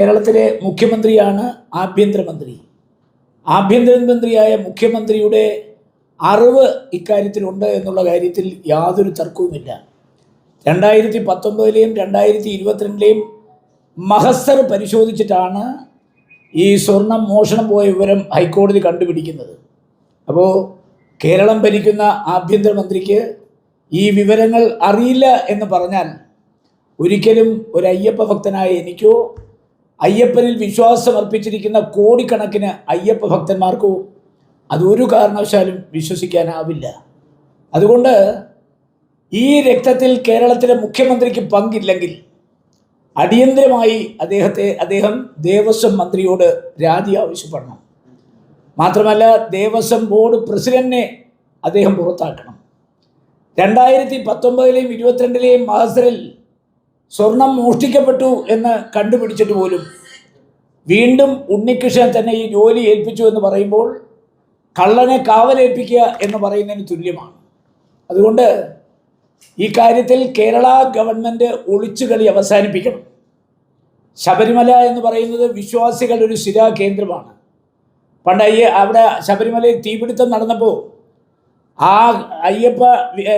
കേരളത്തിലെ മുഖ്യമന്ത്രിയാണ് ആഭ്യന്തരമന്ത്രി. ആഭ്യന്തരമന്ത്രിയായ മുഖ്യമന്ത്രിയുടെ അറിവ് ഇക്കാര്യത്തിലുണ്ട് എന്നുള്ള കാര്യത്തിൽ യാതൊരു തർക്കവുമില്ല. രണ്ടായിരത്തി പത്തൊമ്പതിലെയും രണ്ടായിരത്തി ഇരുപത്തിരണ്ടിലെയും മഹസർ പരിശോധിച്ചിട്ടാണ് ഈ സ്വർണം മോഷണം പോയ വിവരം ഹൈക്കോടതി കണ്ടുപിടിക്കുന്നത്. അപ്പോൾ കേരളം ഭരിക്കുന്ന ആഭ്യന്തരമന്ത്രിക്ക് ഈ വിവരങ്ങൾ അറിയില്ല എന്ന് പറഞ്ഞാൽ ഒരിക്കലും ഒരു അയ്യപ്പ ഭക്തനായ എനിക്കോ അയ്യപ്പനിൽ വിശ്വാസം അർപ്പിച്ചിരിക്കുന്ന കോടിക്കണക്കിന് അയ്യപ്പ ഭക്തന്മാർക്കോ അതൊരു കാരണവശാലും വിശ്വസിക്കാനാവില്ല. അതുകൊണ്ട് ഈ രക്തത്തിൽ കേരളത്തിലെ മുഖ്യമന്ത്രിക്ക് പങ്കില്ലെങ്കിൽ അടിയന്തരമായി അദ്ദേഹത്തെ അദ്ദേഹം ദേവസ്വം മന്ത്രിയോട് രാജി ആവശ്യപ്പെടണം. മാത്രമല്ല ദേവസ്വം ബോർഡ് പ്രസിഡന്റിനെ അദ്ദേഹം പുറത്താക്കണം. രണ്ടായിരത്തി പത്തൊമ്പതിലെയും ഇരുപത്തിരണ്ടിലെയും മഹസറിൽ സ്വർണം മോഷ്ടിക്കപ്പെട്ടു എന്ന് കണ്ടുപിടിച്ചിട്ട് പോലും വീണ്ടും ഉണ്ണികൃഷ്ണൻ തന്നെ ഈ ജോലി ഏൽപ്പിച്ചു എന്ന് പറയുമ്പോൾ കള്ളനെ കാവലേൽപ്പിക്കുക എന്ന് പറയുന്നതിന് തുല്യമാണ്. അതുകൊണ്ട് ഈ കാര്യത്തിൽ കേരള ഗവൺമെന്റ് ഒളിച്ചുകളി അവസാനിപ്പിക്കണം. ശബരിമല എന്ന് പറയുന്നത് വിശ്വാസികളുടെ ഒരു സ്ഥിരാ കേന്ദ്രമാണ് പണ്ട് അവിടെ ശബരിമലയിൽ തീപിടുത്തം നടന്നപ്പോൾ ആ അയ്യപ്പ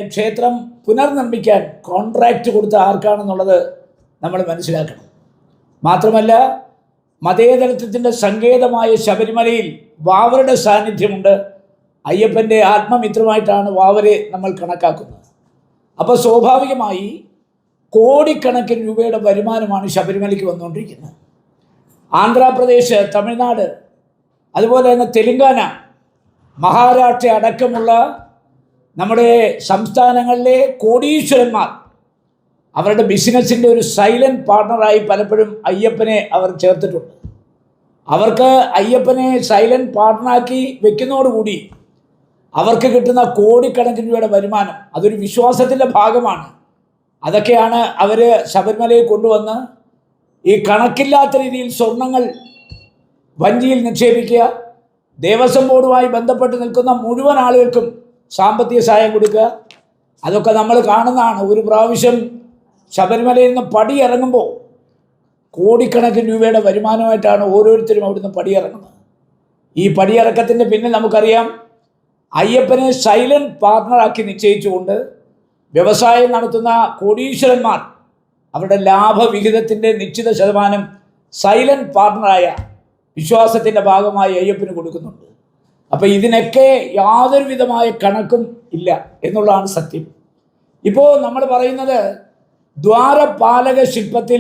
ക്ഷേത്രം പുനർനിർമ്മിക്കാൻ കോൺട്രാക്റ്റ് കൊടുത്ത ആർക്കാണെന്നുള്ളത് നമ്മൾ മനസ്സിലാക്കണം. മാത്രമല്ല മതേതരത്വത്തിന്റെ സങ്കേതമായ ശബരിമലയിൽ വാവരുടെ സാന്നിധ്യമുണ്ട്. അയ്യപ്പന്റെ ആത്മമിത്രമായിട്ടാണ് വാവരെ നമ്മൾ കണക്കാക്കുന്നത്. അപ്പോൾ സ്വാഭാവികമായി കോടിക്കണക്കിന് രൂപയുടെ വരുമാനമാണ് ശബരിമലയ്ക്ക് വന്നുകൊണ്ടിരിക്കുന്നത്. ആന്ധ്രാപ്രദേശ് തമിഴ്നാട് അതുപോലെ തന്നെ തെലുങ്കാന മഹാരാഷ്ട്ര അടക്കമുള്ള നമ്മുടെ സംസ്ഥാനങ്ങളിലെ കോടീശ്വരന്മാർ അവരുടെ ബിസിനസ്സിന്റെ ഒരു സൈലന്റ് പാർട്ണറായി പലപ്പോഴും അയ്യപ്പനെ അവർ ചേർത്തിട്ടുണ്ട്. അവർക്ക് അയ്യപ്പനെ സൈലന്റ് പാർട്ണറാക്കി വെക്കുന്നതോടുകൂടി അവർക്ക് കിട്ടുന്ന കോടിക്കണക്കിന് രൂപയുടെ വരുമാനം അതൊരു വിശ്വാസത്തിന്റെ ഭാഗമാണ്. അതൊക്കെയാണ് അവർ ശബരിമലയിൽ കൊണ്ടുവന്ന് ഈ കണക്കില്ലാത്ത രീതിയിൽ സ്വർണങ്ങൾ വഞ്ചിയിൽ നിക്ഷേപിക്കുക ദേവസ്വം ബോർഡുമായി ബന്ധപ്പെട്ട് നിൽക്കുന്ന മുഴുവൻ ആളുകൾക്കും സാമ്പത്തിക സഹായം കൊടുക്കുക. അതൊക്കെ നമ്മൾ കാണുന്നതാണ്. ഒരു പ്രാവശ്യം ശബരിമലയിൽ നിന്ന് പടി ഇറങ്ങുമ്പോൾ കോടിക്കണക്കിന് രൂപയുടെ വരുമാനമായിട്ടാണ് ഓരോരുത്തരും അവിടുന്ന് പടിയിറങ്ങുന്നത് ഈ പടിയിറക്കത്തിന്റെ പിന്നിൽ നമുക്കറിയാം അയ്യപ്പനെ സൈലന്റ് പാർട്ണറാക്കി നിശ്ചയിച്ചുകൊണ്ട് വ്യവസായം നടത്തുന്ന കോടീശ്വരന്മാർ അവരുടെ ലാഭവിഹിതത്തിന്റെ നിശ്ചിത ശതമാനം സൈലന്റ് പാർട്ണറായ വിശ്വാസത്തിന്റെ ഭാഗമായി അയ്യപ്പന് കൊടുക്കുന്നുണ്ട്. അപ്പോൾ ഇതിനൊക്കെ യാതൊരു വിധമായ കണക്കും ഇല്ല എന്നുള്ളതാണ് സത്യം. ഇപ്പോൾ നമ്മൾ പറയുന്നത് ദ്വാരപാലക ശില്പത്തിൽ